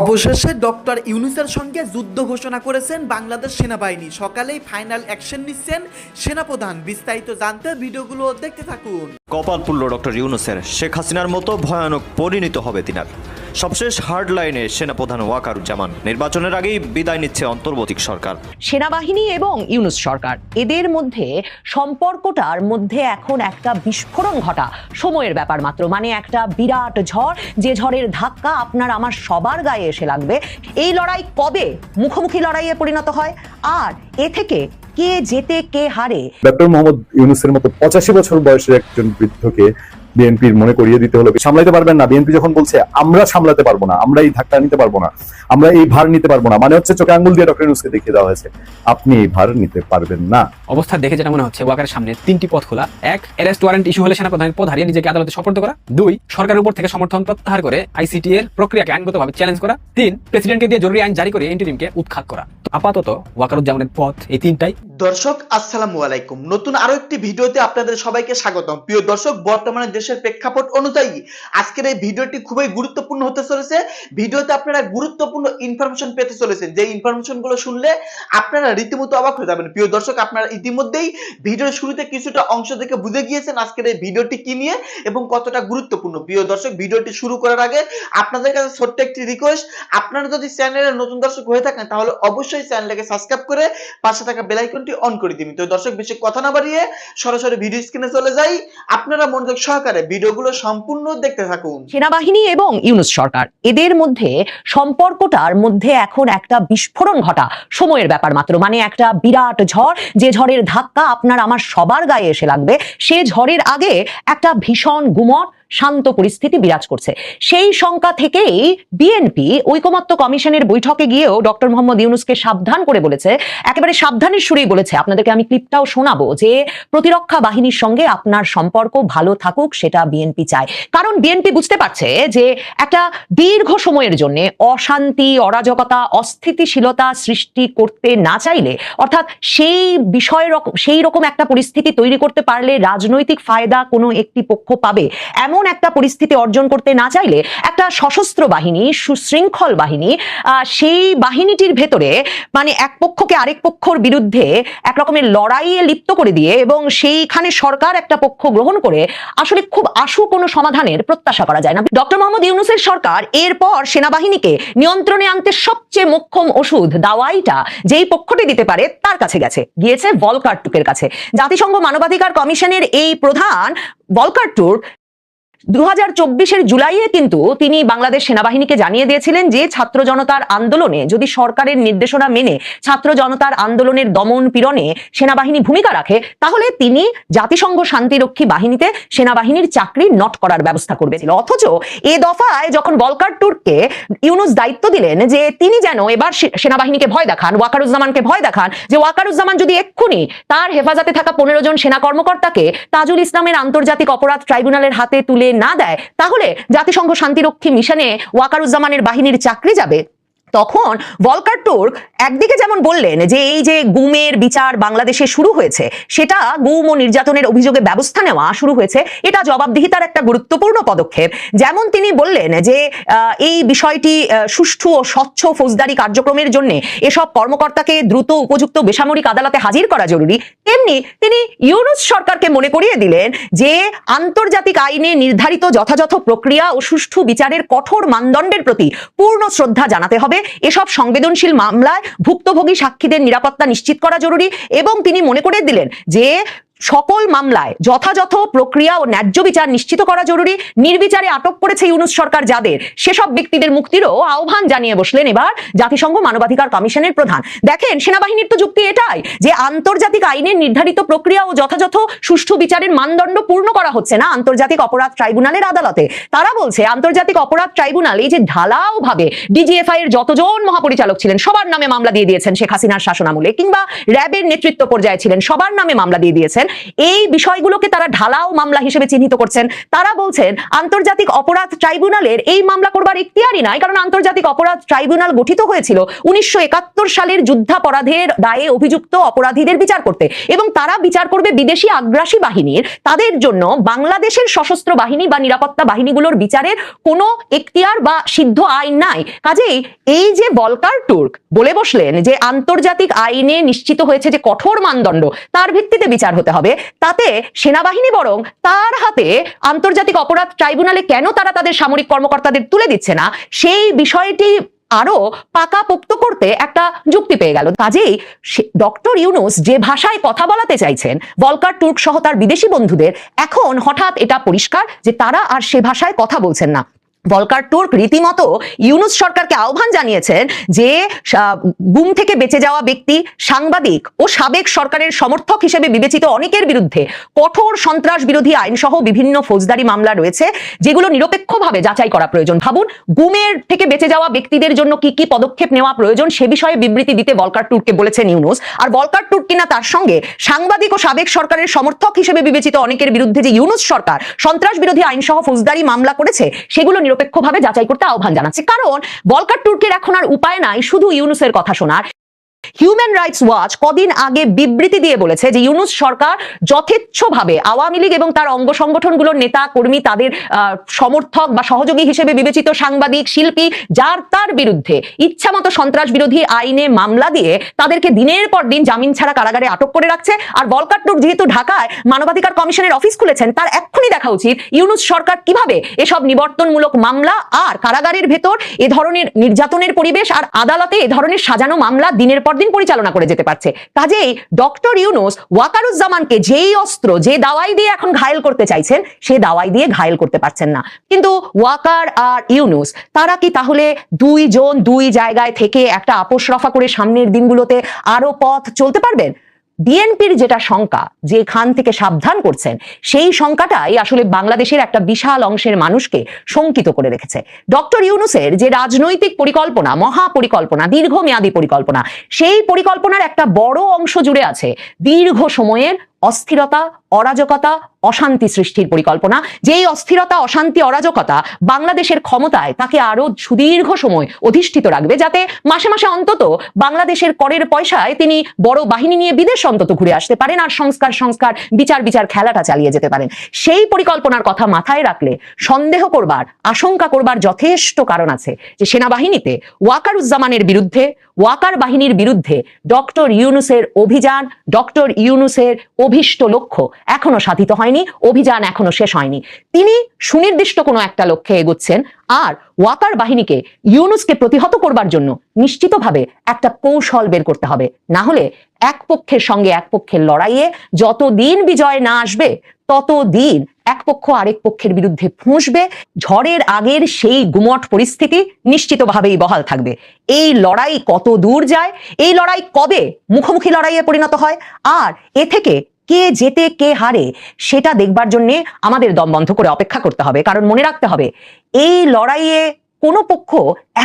অবশেষে ডক্টর ইউনুসের সঙ্গে যুদ্ধ ঘোষণা করেছেন বাংলাদেশ সেনাবাহিনী। সকালেই ফাইনাল অ্যাকশন নিচ্ছেন সেনাপ্রধান। বিস্তারিত জানতে ভিডিওগুলো দেখতে থাকুন। কপাল পুল্ল ডক্টর ইউনুসের। শেখ হাসিনার মতো ভয়ানক পরিণত হবে তিনার। সবশেষ হার্ড লাইনে সেনাপ্রধান ওয়াকারুজ্জামান। নির্বাচনের আগেই বিদায় নিচ্ছে অন্তর্বর্তী সরকার। সেনাবাহিনী এবং ইউনুস সরকার। এদের মধ্যে সম্পর্কটার মধ্যে এখন একটা বিস্ফোরণ ঘটা। সময়ের ব্যাপার মাত্র। মানে একটা বিরাট ঝড়। যে ঝড়ের ধাক্কা আপনার আমার সবার গায়ে এসে লাগবে। এই লড়াই কবে মুখোমুখি লড়াইয়ে পরিণত হয়? আর এ থেকে কে জেতে কে হারে? ডক্টর মোহাম্মদ ইউনুসের মতো পঁচাশি বছর বয়সের একজন বৃদ্ধকে বিএনপির মনে করিয়ে দিতে হলো। সামলাইতে পারবেন না। বিএনপি যখন বলছে, আমরা সামলাতে পারব না, আমরা এই ধাক্কা নিতে পারব না, আমরা এই ভার নিতে পারব না মানে হচ্ছে চোখে আঙ্গুল দিয়ে ডক্টর নিউজকে দেখিয়ে দেওয়া হয়েছে, আপনি এই ভার নিতে পারবেন না। অবস্থা দেখে যেটা মনে হচ্ছে, ওয়াকারের সামনে তিনটি পথ খোলা। এক অ্যারেস্ট ওয়ারেন্ট ইস্যু হলে সেনাপ্রধানের পদ হারিয়ে নিজেকে আদালতে সোপর্দ করা। দুই, সরকারের উপর থেকে সমর্থন প্রত্যাহার করে আইসিটি এর প্রক্রিয়াকে আইনগতভাবে চ্যালেঞ্জ করা। তিন প্রেসিডেন্টকে দিয়ে জরুরি আইন জারি করে ইন্টারিমকে উৎখাত করা। আপাতত ওয়াকারুজ্জামানের পথ এই তিনটাই। দর্শক, আসসালামু আলাইকুম। নতুন আরও একটি ভিডিওতে আপনাদের সবাইকে স্বাগতম। প্রিয় দর্শক, বর্তমানে দেশের প্রেক্ষাপট অনুযায়ী আজকের এই ভিডিওটি খুবই গুরুত্বপূর্ণ হতে চলেছে। ভিডিওতে আপনারা গুরুত্বপূর্ণ ইনফরমেশন পেতে চলেছেন। যে ইনফরমেশনগুলো শুনলে আপনারা রীতিমতো অবাক হয়ে যাবেন। প্রিয় দর্শক, আপনারা ইতিমধ্যেই ভিডিওর শুরুতে কিছুটা অংশ থেকে বুঝে গিয়েছেন আজকের এই ভিডিওটি কি নিয়ে এবং কতটা গুরুত্বপূর্ণ। প্রিয় দর্শক ভিডিওটি শুরু করার আগে আপনাদের কাছে ছোট্ট একটি রিকোয়েস্ট আপনারা যদি চ্যানেলের নতুন দর্শক হয়ে থাকেন, তাহলে অবশ্যই চ্যানেলটাকে সাবস্ক্রাইব করে পাশে থাকা বেল আইকনটি অন করে দিন। তো দর্শক, বেশি কথা না বাড়িয়ে সরাসরি ভিডিও স্ক্রিনে চলে যাই। আপনারা মনোযোগ সহকারে ভিডিওগুলো সম্পূর্ণ দেখতে থাকুন। সেনাবাহিনী এবং ইউনুস সরকার, এদের মধ্যে সম্পর্কটার মধ্যে এখন একটা বিস্ফোরণ ঘটা। সময়ের ব্যাপার মাত্র মানে একটা বিরাট ঝড়, যে ঝড়ের ধাক্কা আপনার আমার সবার গায়ে এসে লাগবে। সে ঝড়ের আগে একটা ভীষণ গুমট শান্ত পরিস্থিতি বিরাজ করছে। সেই শঙ্কা থেকেই বিএনপি ঐকমত্য কমিশনের বৈঠকে গিয়েও ডক্টর মোহাম্মদ ইউনুসকে সাবধান করে বলেছে। একেবারে সাবধানের সুরেই বলেছে। আপনাদেরকে আমি ক্লিপটাও শোনাবো যে প্রতিরক্ষা বাহিনীর সঙ্গে আপনার সম্পর্ক ভালো থাকুক, সেটা বিএনপি চায়। কারণ বিএনপি বুঝতে পারছে যে একটা দীর্ঘ সময়ের জন্য অশান্তি, অরাজকতা, অস্থিতিশীলতা সৃষ্টি করতে না চাইলে, অর্থাৎ সেই বিষয় সেই রকম একটা পরিস্থিতি তৈরি করতে পারলে রাজনৈতিক ফায়দা কোনো একটি পক্ষ পাবে। এমন একটা পরিস্থিতি অর্জন করতে না চাইলে একটা সশস্ত্র বাহিনী, সুশৃঙ্খল বাহিনী সেই বাহিনীটির ভেতরে মানে এক পক্ষকে আরেক পক্ষর বিরুদ্ধে এক রকমের লড়াইয়ে লিপ্ত করে দিয়ে এবং সেইখানে সরকার একটা পক্ষ গ্রহণ করে আসলে খুব আশু কোনো সমাধানের প্রত্যাশা করা যায় না। ডক্টর মোহাম্মদ ইউনুসের সরকার এরপর সেনাবাহিনীকে নিয়ন্ত্রণে আনতে সবচেয়ে মোক্ষম ওষুধ দাওয়াইটা যেই পক্ষটি দিতে পারে তার কাছে গেছে। গিয়েছে ভলকার টুকের কাছে। জাতিসংঘ মানবাধিকার কমিশনের এই প্রধান ভলকার টুর্ক দু জুলাইয়ে কিন্তু তিনি বাংলাদেশ সেনাবাহিনীকে জানিয়ে দিয়েছিলেন যে ছাত্র জনতার আন্দোলনে, যদি সরকারের নির্দেশনা মেনে ছাত্র জনতার আন্দোলনের দমন পীড়নে সেনাবাহিনী ভূমিকা রাখে, তাহলে তিনি জাতিসংঘ শান্তিরক্ষী বাহিনীতে সেনাবাহিনীর চাকরি নট করার ব্যবস্থা করবে অথচ এ দফায় যখন বলকার টুরকে ইউনুস দায়িত্ব দিলেন যে তিনি যেন এবার সেনাবাহিনীকে ভয় দেখান, ওয়াকারুজ্জামানকে ভয় দেখান, যে ওয়াকারুজ্জামান যদি এক্ষুনি তার হেফাজতে থাকা পনেরো জন সেনা কর্মকর্তাকে তাজুল ইসলামের আন্তর্জাতিক অপরাধ ট্রাইব্যুনালের হাতে তুলে না দেয় তাহলে জাতিসংঘ শান্তিরক্ষী মিশনে ওয়াকারুজ্জামানের বাহিনীর চাকরি যাবে। তখন ভলকার টুর্ক একদিকে যেমন বললেন যে এই যে গুমের বিচার বাংলাদেশে শুরু হয়েছে, সেটা গুম ও নির্যাতনের অভিযোগে ব্যবস্থা নেওয়া শুরু হয়েছে, এটা জবাবদিহিতার একটা গুরুত্বপূর্ণ পদক্ষেপ। যেমন তিনি বললেন যে এই বিষয়টি সুষ্ঠু ও স্বচ্ছ ফৌজদারি কার্যক্রমের জন্য এসব কর্মকর্তাকে দ্রুত উপযুক্ত বেসামরিক আদালতে হাজির করা জরুরি। তেমনি তিনি ইউনুস সরকারকে মনে করিয়ে দিলেন যে, আন্তর্জাতিক আইনে নির্ধারিত যথাযথ প্রক্রিয়া ও সুষ্ঠু বিচারের কঠোর মানদণ্ডের প্রতি পূর্ণ শ্রদ্ধা জানাতে হবে। এসব সংবেদনশীল মামলায় ভুক্তভোগী সাক্ষীদের নিরাপত্তা নিশ্চিত করা জরুরি এবং তিনি মনে করে দিলেন যে সকল মামলায় যথাযথ প্রক্রিয়া ও ন্যায্য বিচার নিশ্চিত করা জরুরি। নির্বিচারে আটক করেছে ইউনুস সরকার যাদের। সেসব ব্যক্তিদের মুক্তিরও আহ্বান জানিয়ে বসলেন এবার জাতিসংঘ মানবাধিকার কমিশনের প্রধান। দেখেন, সেনাবাহিনীর তো যুক্তি এটাই যে আন্তর্জাতিক আইনের নির্ধারিত প্রক্রিয়া ও যথাযথ সুষ্ঠু বিচারের মানদণ্ড পূর্ণ করা হচ্ছে না আন্তর্জাতিক অপরাধ ট্রাইব্যুনালের আদালতে। তারা বলছে, আন্তর্জাতিক অপরাধ ট্রাইব্যুনাল এই যে ঢালাও ভাবে ডিজিএফআই এর যতজন মহাপরিচালক ছিলেন, সবার নামে মামলা দিয়ে দিয়েছেন শেখ হাসিনার শাসনামলে কিংবা র্যাবের নেতৃত্ব পর্যায়ে ছিলেন, সবার নামে মামলা দিয়ে দিয়েছেন। এই বিষয়গুলোকে তারা ঢালাও মামলা হিসেবে চিহ্নিত করছেন। তারা বলছেন, আন্তর্জাতিক অপরাধ ট্রাইব্যুনালের এই মামলা করবার ইখতিয়ারই নাই, কারণ আন্তর্জাতিক অপরাধ ট্রাইব্যুনাল গঠিত হয়েছিল উনিশশো একাত্তর সালের যুদ্ধাপরাধের দায়ে অভিযুক্ত অপরাধীদের বিচার করতে। এবং তারা বিচার করবে বিদেশি আগ্রাসী বাহিনীর। তাদের জন্য বাংলাদেশের সশস্ত্র বাহিনী বা নিরাপত্তা বাহিনীগুলোর বিচারের কোনো এখতিয়ার বা সিদ্ধ আইন নাই। কাজেই এই যে বলকার তুর্ক বলে বসলেন যে, আন্তর্জাতিক আইনে নিশ্চিত হয়েছে যে কঠোর মানদণ্ড, তার ভিত্তিতে বিচার হতে হবে, তাতে সেনাবাহিনী বরং তার হাতে আন্তর্জাতিক অপরাধ ট্রাইব্যুনালে কেন তারা তাদের সামরিক কর্মকর্তাদের তুলে দিচ্ছে না, সেই বিষয়টি আরও পাকাপোক্ত করতে একটা যুক্তি পেয়ে গেল। কাজেই ডক্টর ইউনুস যে ভাষায় কথা বলাতে চাইছেন ভলকার তুর্ক সহ তার বিদেশি বন্ধুদের, এখন হঠাৎ এটা পরিষ্কার যে তারা আর সে ভাষায় কথা বলছেন না। ভলকার তুর্ক রীতিমতো ইউনুস সরকারকে আহ্বান জানিয়েছেন যে গুম থেকে বেঁচে যাওয়া ব্যক্তি সাংবাদিক ও সাবেক সরকারের সমর্থক হিসেবে বিবেচিত অনেকের বিরুদ্ধে কঠোর সন্ত্রাস বিরোধী আইন সহ বিভিন্ন ফৌজদারি মামলা রয়েছে, যেগুলো নিরপেক্ষভাবে যাচাই করা প্রয়োজন। ভাবুন, গুমের থেকে বেঁচে যাওয়া ব্যক্তিদের জন্য কি কি পদক্ষেপ নেওয়া প্রয়োজন সে বিষয়ে বিবৃতি দিতে বলকার টুরকে বলেছেন ইউনুস। আর বলকার টুর কিনা তার সঙ্গে সাংবাদিক ও সাবেক সরকারের সমর্থক হিসেবে বিবেচিত অনেকের বিরুদ্ধে যে ইউনুস সরকার সন্ত্রাস বিরোধী আইন সহ ফৌজদারি মামলা করেছে, সেগুলো নিরপেক্ষভাবে যাচাই করতে আহ্বান জানাচ্ছে। কারণ বলকার টুর্কের এখন আর উপায় নাই, শুধু ইউনুসের কথা শোনার। হিউম্যান রাইটস ওয়াচ কদিন আগে বিবৃতি দিয়ে বলেছে যে ইউনুস সরকার যথেচ্ছভাবে আওয়ামী লীগ এবং তার অঙ্গ সংগঠনগুলোর নেতা, কর্মী, তাদের সমর্থক বা সহযোগী হিসেবে বিবেচিত সাংবাদিক, শিল্পী, যার তার বিরুদ্ধে ইচ্ছামতো সন্ত্রাস বিরোধী আইনে মামলা দিয়ে তাদেরকে দিনের পর দিন জামিন ছাড়া কারাগারে আটক করে রাখছে। আর বলকাট্টুর যেহেতু ঢাকায় মানবাধিকার কমিশনের অফিস খুলেছেন, তার এক্ষুনি দেখা উচিত ইউনুস সরকার কীভাবে এসব নিবর্তনমূলক মামলা আর কারাগারের ভেতর এ ধরনের নির্যাতনের পরিবেশ আর আদালতে এ ধরনের সাজানো মামলা দিনের পর দিন পরিচালনা করে যেতে পারছে। কাজেই ডক্টর ইউনুস ওয়াকারুজ্জামানকে যেই অস্ত্র, যে দাওয়াই দিয়ে এখন ঘায়ল করতে চাইছেন, সে দাওয়াই দিয়ে ঘায়ল করতে পারছেন না। কিন্তু ওয়াকার আর ইউনুস, তারা কি তাহলে দুইজন দুই জায়গায় থেকে একটা আপোষ রফা করে সামনের দিনগুলোতে আরও পথ চলতে পারবেন? বিএনপির যেটা শঙ্কা, যেখান থেকে সাবধান করছেন, সেই শঙ্কাটাই আসলে বাংলাদেশের একটা বিশাল অংশের মানুষকে শঙ্কিত করে রেখেছে। ডক্টর ইউনুসের যে রাজনৈতিক পরিকল্পনা মহা পরিকল্পনা দীর্ঘমেয়াদী পরিকল্পনা, সেই পরিকল্পনার একটা বড় অংশ জুড়ে আছে দীর্ঘ সময়ের অস্থিরতা, অরাজকতা, অশান্তি সৃষ্টির পরিকল্পনা। যেই অস্থিরতা, অশান্তি, অরাজকতা বাংলাদেশের ক্ষমতায় তাকে আরও সুদীর্ঘ সময় অধিষ্ঠিত রাখবে, যাতে মাসে মাসে অন্তত বাংলাদেশের করের পয়সায় তিনি বড় বাহিনী নিয়ে বিদেশ অন্তত ঘুরে আসতে পারেন আর সংস্কার সংস্কার, বিচার বিচার খেলাটা চালিয়ে যেতে পারেন। সেই পরিকল্পনার কথা মাথায় রাখলে সন্দেহ করবার, আশঙ্কা করবার যথেষ্ট কারণ আছে যে সেনাবাহিনীতে ওয়াকারুজ্জামানের বিরুদ্ধে, ওয়াকার বাহিনীর বিরুদ্ধে ডক্টর ইউনুসের অভিযান, ডক্টর ইউনুসের অভিষ্ট লক্ষ্য এখনও সাধিত হয়নি, অভিযান এখনও শেষ হয়নি। তিনি সুনির্দিষ্ট কোনো একটা লক্ষ্যে এগোচ্ছেন আর ওয়াকার বাহিনীকে ইউনুসকে প্রতিহত করবার জন্য নিশ্চিতভাবে একটা কৌশল বের করতে হবে। না হলে এক পক্ষের সঙ্গে এক পক্ষের লড়াইয়ে যতদিন বিজয় না আসবে, ততদিন এক পক্ষ আরেক পক্ষের বিরুদ্ধে ফুঁসবে, ঝড়ের আগের সেই গুমট পরিস্থিতি নিশ্চিতভাবেই বহাল থাকবে। এই লড়াই কত দূর যায়, এই লড়াই কবে মুখোমুখি লড়াইয়ে পরিণত হয়, আর এ থেকে কে জেতে কে হারে সেটা দেখবার জন্য আমাদের দম বন্ধ করে অপেক্ষা করতে হবে। কারণ মনে রাখতে হবে, এই লড়াইয়ে কোনো পক্ষ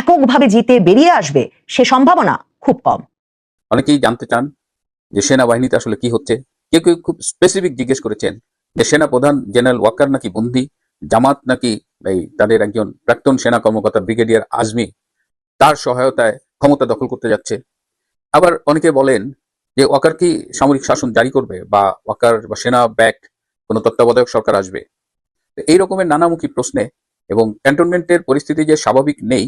এককভাবে জিতে বেরিয়ে আসবে, সে সম্ভাবনা খুব কম। অনেকেই জানতে চান যে সেনাবাহিনীতে আসলে কি হচ্ছে। কেউ কেউ খুব স্পেসিফিক জিজ্ঞেস করেছেন যে সেনা প্রধান জেনারেল ওয়াকার নাকি বন্দি, জামাত নাকি এই তাদের একজন প্রাক্তন সেনা কর্মকর্তা ব্রিগেডিয়ার আজমি, তার সহায়তায় ক্ষমতা দখল করতে যাচ্ছে। আবার অনেকে বলেন যে ওয়াকার কি সামরিক শাসন জারি করবে বা ওয়াকার বা সেনা ব্যাক কোনো তত্ত্বাবধায়ক সরকার আসবে? এই রকমের নানামুখী প্রশ্নে এবং ক্যান্টনমেন্টের পরিস্থিতি যে স্বাভাবিক নেই,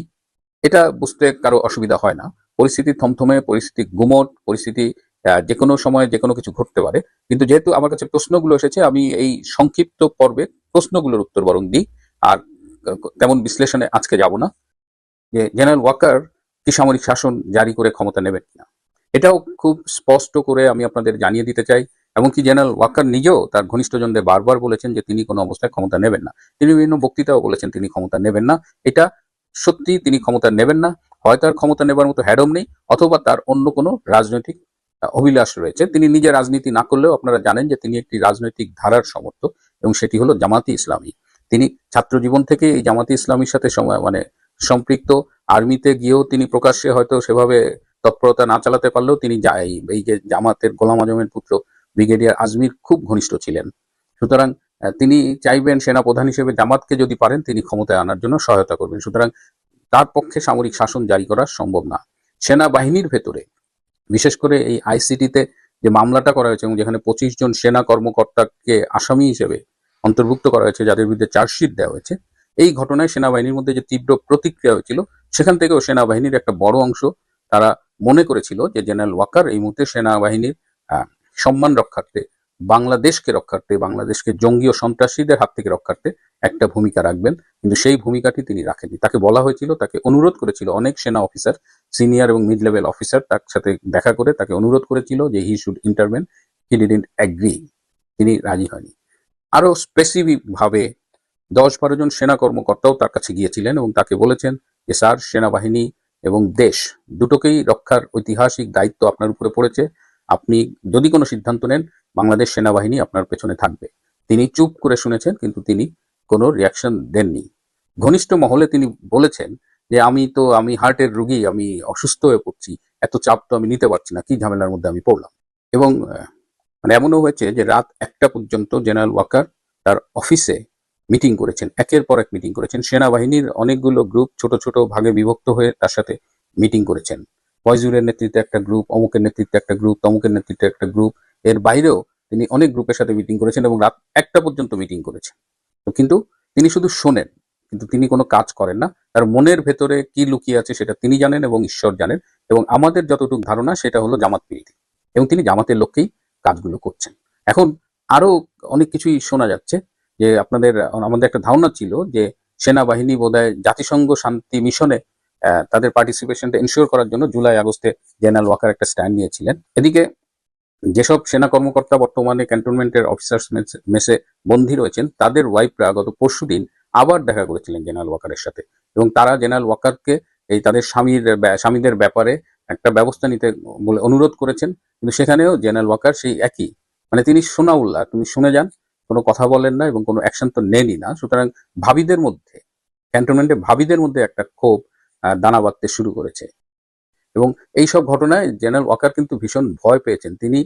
এটা বুঝতে কারও অসুবিধা হয় না। পরিস্থিতি থমথমে, পরিস্থিতি গুমট, পরিস্থিতি যে কোনো সময় যে কোনো কিছু ঘটতে পারে। কিন্তু যেহেতু আমার কাছে প্রশ্নগুলো এসেছে, আমি এই সংক্ষিপ্ত পর্বে প্রশ্নগুলোর উত্তর বরং দিই। আর তেমন বিশ্লেষণে আজকে যাব না যে জেনারেল ওয়াকার কি সামরিক শাসন জারি করে ক্ষমতা নেবেন কিনা। এটাও খুব স্পষ্ট করে আমি আপনাদের জানিয়ে দিতে চাই। এমনকি জেনারেল ওয়াকার নিজেও তার ঘনিষ্ঠজনদের বারবার বলেছেন যে তিনি কোনো অবস্থায় ক্ষমতা নেবেন না। তিনি বিভিন্ন বক্তৃতাও বলেছেন তিনি ক্ষমতা নেবেন না। এটা সত্যি তিনি ক্ষমতা নেবেন না। হয় তার ক্ষমতা নেবার মতো হ্যাডম নেই, অথবা তার অন্য কোনো রাজনৈতিক অভিলাষ রয়েছে। তিনি নিজে রাজনীতি না করলেও আপনারা জানেন যে তিনি একটি রাজনৈতিক ধারার সমর্থক এবং সেটি হলো জামাতি ইসলামী। তিনি ছাত্র জীবন থেকে এই জামাতি ইসলামীর সাথে মানে সম্পৃক্ত। আর্মিতে গিয়েও তিনি প্রকাশ্যে হয়তো সেভাবে তৎপরতা না চালাতে পারলেও তিনি এই- যে জামাতের গোলাম আজমের পুত্র ব্রিগেডিয়ার আজমির খুব ঘনিষ্ঠ ছিলেন। সুতরাং তিনি চাইবেন সেনা প্রধান হিসেবে জামাতকে যদি পারেন, তিনি ক্ষমতায় আনার জন্য সহায়তা করবেন। সুতরাং, তার পক্ষে সামরিক শাসন জারি করা সম্ভব না। সেনাবাহিনীর ভেতরে, বিশেষ করে এই আইসিটিতে যে মামলাটা করা হয়েছে এবং যেখানে পঁচিশ জন সেনা কর্মকর্তাকে আসামি হিসেবে অন্তর্ভুক্ত করা হয়েছে, যাদের বিরুদ্ধে চার্জশিট দেওয়া হয়েছে, এই ঘটনায় সেনাবাহিনীর মধ্যে যে তীব্র প্রতিক্রিয়া হয়েছিল, সেখান থেকেও সেনাবাহিনীর একটা বড় অংশ তারা মনে করেছিল যে জেনারেল ওয়াকার এই মুহূর্তে সেনাবাহিনীর সম্মান রক্ষার্থে, বাংলাদেশকে রক্ষার্থে, বাংলাদেশকে জঙ্গি ও সন্ত্রাসীদের হাত থেকে রক্ষার্থে একটা ভূমিকা রাখবেন। কিন্তু সেই ভূমিকাটি তিনি রাখেননি। তাকে বলা হয়েছিল, তাকে অনুরোধ করেছিল অনেক সেনা অফিসার, সিনিয়র এবং মিড লেভেল অফিসার তার সাথে দেখা করে তাকে অনুরোধ করেছিল যে he should intervene, he didn't agree. তিনি রাজি হয়নি। আরও স্পেসিফিক ভাবে দশ বারো জন সেনা কর্মকর্তাও তার কাছে গিয়েছিলেন এবং তাকে বলেছেন যে, স্যার, সেনাবাহিনী এবং দেশ দুটোকেই রক্ষার ঐতিহাসিক দায়িত্ব আপনার উপরে পড়েছে। আপনি যদি কোনো সিদ্ধান্ত নেন, বাংলাদেশ সেনাবাহিনী আপনার পেছনে থাকবে। তিনি চুপ করে শুনেছেন, কিন্তু তিনি কোনো রিয়াকশন দেননি। ঘনিষ্ঠ মহলে তিনি বলেছেন যে, আমি তো, আমি হার্টের রুগী, আমি অসুস্থ হয়ে পড়ছি। এত চাপ তো আমি নিতে পারছি না, কি ঝামেলার মধ্যে আমি পড়লাম? এবং মানে এমনও হয়েছে যে, রাত একটা পর্যন্ত জেনারেল ওয়াকার তার অফিসে মিটিং করেছেন, একের পর এক মিটিং করেছেন। সেনাবাহিনীর অনেকগুলো গ্রুপ ছোট ছোট ভাগে বিভক্ত হয়ে তার সাথে মিটিং করেছেন। ফয়জুরের নেতৃত্বে একটা গ্রুপ, অমুকের নেতৃত্বে একটা গ্রুপ, তমুকের নেতৃত্বে একটা গ্রুপ। এর বাইরেও তিনি অনেক গ্রুপের সাথে মিটিং করেছেন এবং রাত একটা পর্যন্ত মিটিং করেছেন। কিন্তু তিনি শুধু শোনেন, কিন্তু তিনি কোনো কাজ করেন না। তার মনের ভেতরে কি লুকিয়ে আছে সেটা তিনি জানেন এবং ঈশ্বর জানেন এবং আমাদের যতটুকু ধারণা সেটা হলো জামাত পীড়িতি এবং তিনি জামাতের লক্ষ্যেই কাজগুলো করছেন। এখন আরও অনেক কিছুই শোনা যাচ্ছে। যে আপনাদের, আমাদের একটা ধারণা ছিল যে সেনাবাহিনী বোধহয় জাতিসংঘ শান্তি মিশনে তাদের পার্টিসিপেশনটা ইনশিওর করার জন্য জুলাই আগস্টে জেনারেল ওয়াকার একটা স্ট্যান্ড নিয়েছিলেন। এদিকে যেসব সেনা কর্মকর্তা বর্তমানে ক্যান্টনমেন্টের অফিসার্স মেসে বন্দী রয়েছেন, তাদের ওয়াইফরা গত পরশু দিন আবার দেখা করেছিলেন জেনারেল ওয়াকারের সাথে এবং তারা জেনারেল ওয়াকারকে এই তাদের স্বামীর স্বামীদের ব্যাপারে একটা ব্যবস্থা নিতে বলে অনুরোধ করেছেন। কিন্তু সেখানেও জেনারেল ওয়াকার সেই একই। মানে তিনি সোনাউল্লাহ, তুমি শুনে যান কোনো কথা বলেন না এবং কোনো অ্যাকশন তো নেনই না। সুতরাং ভাবিদের মধ্যে ক্যান্টনমেন্টে ভাবিদের মধ্যে একটা ক্ষোভ দানা বাঁধতে শুরু করেছে। এবং এই সব ঘটনায় জেনারেল ওয়াকার কিন্তু ভীষণ ভয় পেয়েছেন। তিনি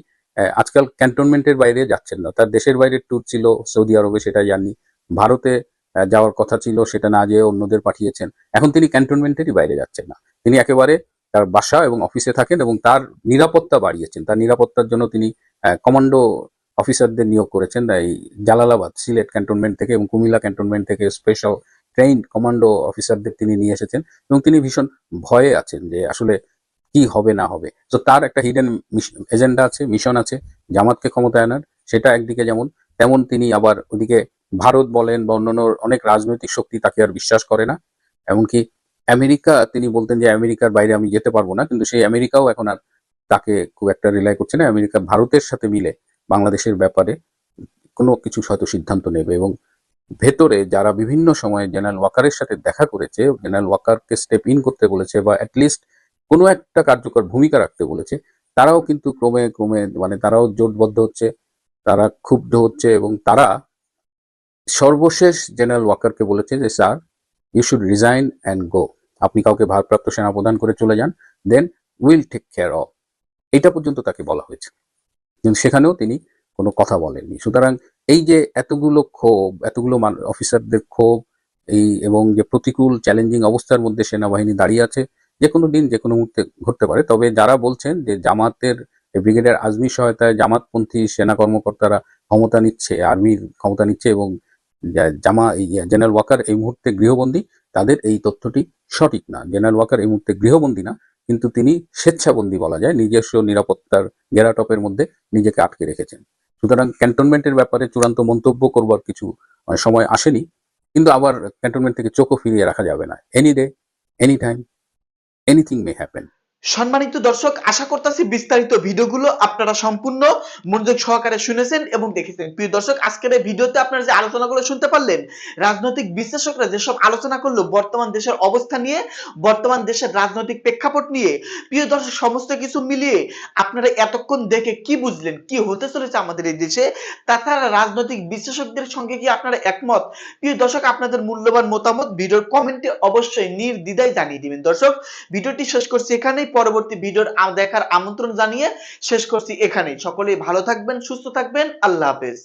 আজকাল ক্যান্টনমেন্টের বাইরে যাচ্ছেন না। তার দেশের বাইরে ট্যুর ছিল সৌদি আরবে, সেটা জাননি। ভারতে যাওয়ার কথা ছিল, সেটা না যেয়ে অন্যদের পাঠিয়েছেন। এখন তিনি ক্যান্টনমেন্টেরই বাইরে যাচ্ছেন না। তিনি একেবারে তার বাসা এবং অফিসে থাকেন এবং তার নিরাপত্তা বাড়িয়েছেন। তার নিরাপত্তার জন্য তিনি কমান্ডো অফিসারদের নিয়োগ করেছেন এই জালালাবাদ, সিলেট ক্যান্টনমেন্ট থেকে এবং কুমিল্লা ক্যান্টনমেন্ট থেকে স্পেশাল ট্রেইন কমান্ডো অফিসারদের তিনি নিয়ে এসেছেন এবং তিনি ভীষণ ভয়ে আছেন যে আসলে কি হবে না হবে। তো তার একটা হিডেন এজেন্ডা আছে মিশন আছে, জামাতকে ক্ষমতায় আনার। সেটা একদিকে যেমন, তেমন তিনি আবার ওদিকে ভারত বলেন বা অন্যান্য অনেক রাজনৈতিক শক্তি তাকে আর বিশ্বাস করে না। এমনকি আমেরিকা, তিনি বলতেন যে আমেরিকার বাইরে আমি যেতে পারব না, কিন্তু সেই আমেরিকাও এখন আর তাকে খুব একটা রিলাই করছে না। আমেরিকা ভারতের সাথে মিলে বাংলাদেশের ব্যাপারে কোনো কিছু হয়তো সিদ্ধান্ত নেবে এবং ভেতরে যারা বিভিন্ন সময়ে জেনারেল ওয়াকারের সাথে দেখা করেছে, জেনারেল ওয়াকারকে স্টেপ ইন করতে বলেছে বা অ্যাটলিস্ট কোনো একটা কার্যকর ভূমিকা রাখতে বলেছে, তারাও কিন্তু ক্রমে ক্রমে মানে তারাও জোটবদ্ধ হচ্ছে, তারা ক্ষুব্ধ হচ্ছে এবং তারা সর্বশেষ জেনারেল ওয়াকারকে বলেছে যে sir you should resign and go আপনি কাউকে ভারপ্রাপ্ত সেনা প্রদান করে চলে যান then will take care of এটা পর্যন্ত তাকে বলা হয়েছে। কিন্তু সেখানেও তিনি কোনো কথা বলেননি। সুতরাং এই যে এতগুলো ক্ষোভ, এতগুলো অফিসারদের ক্ষোভ, এই এবং যে প্রতিকূল চ্যালেঞ্জিং অবস্থার মধ্যে সেনাবাহিনী দাঁড়িয়ে আছে, যে কোনো দিন, যে কোনো মুহূর্তে ঘটতে পারে। তবে যারা বলছেন যে জামাতের ব্রিগেডের আজমি সহায়তায় জামাতপন্থী সেনা কর্মকর্তারা ক্ষমতা নিচ্ছে, আর্মির ক্ষমতা নিচ্ছে এবং জামা জেনারেল ওয়াকার এই মুহূর্তে গৃহবন্দী, তাদের এই তথ্যটি সঠিক না। জেনারেল ওয়াকার এই মুহূর্তে গৃহবন্দী না। কিন্তু তিনি স্বেচ্ছাবন্দী বলা যায়, নিজস্ব নিরাপত্তার গেরাটপের মধ্যে নিজেকে আটকে রেখেছেন। সুতরাং ক্যান্টনমেন্টের ব্যাপারে চূড়ান্ত মন্তব্য করবার কিছু সময় আসেনি, কিন্তু আবার ক্যান্টনমেন্ট থেকে চোখও ফিরিয়ে রাখা যাবে না। Any day any time anything may happen সম্মানিত দর্শক, আশা করতেছি বিস্তারিত ভিডিওগুলো আপনারা সম্পূর্ণ মনোযোগ সহকারে শুনেছেন এবং দেখেছেন। প্রিয় দর্শক, আজকের এই ভিডিওতে আপনারা যে আলোচনাগুলো শুনতে পারলেন, রাজনৈতিক বিশ্লেষকরা যেসব আলোচনা করল, বর্তমান দেশের অবস্থা নিয়ে, বর্তমান দেশের রাজনৈতিক প্রেক্ষাপট নিয়ে, প্রিয় দর্শক, সমস্ত কিছু মিলিয়ে আপনারা এতক্ষণ দেখে কি বুঝলেন, কি হতে চলেছে আমাদের এই দেশে? তাছাড়া রাজনৈতিক বিশ্লেষকদের সঙ্গে কি আপনারা একমত? প্রিয় দর্শক, আপনাদের মূল্যবান মতামত ভিডিওর কমেন্টে অবশ্যই নির্দ্বিধায় জানিয়ে দিবেন। দর্শক, ভিডিওটি শেষ করছি এখানেই। পরবর্তী ভিডিওর দেখার আমন্ত্রণ জানিয়ে শেষ করছি এখানেই। সকলেই ভালো থাকবেন, সুস্থ থাকবেন। আল্লাহ হাফেজ।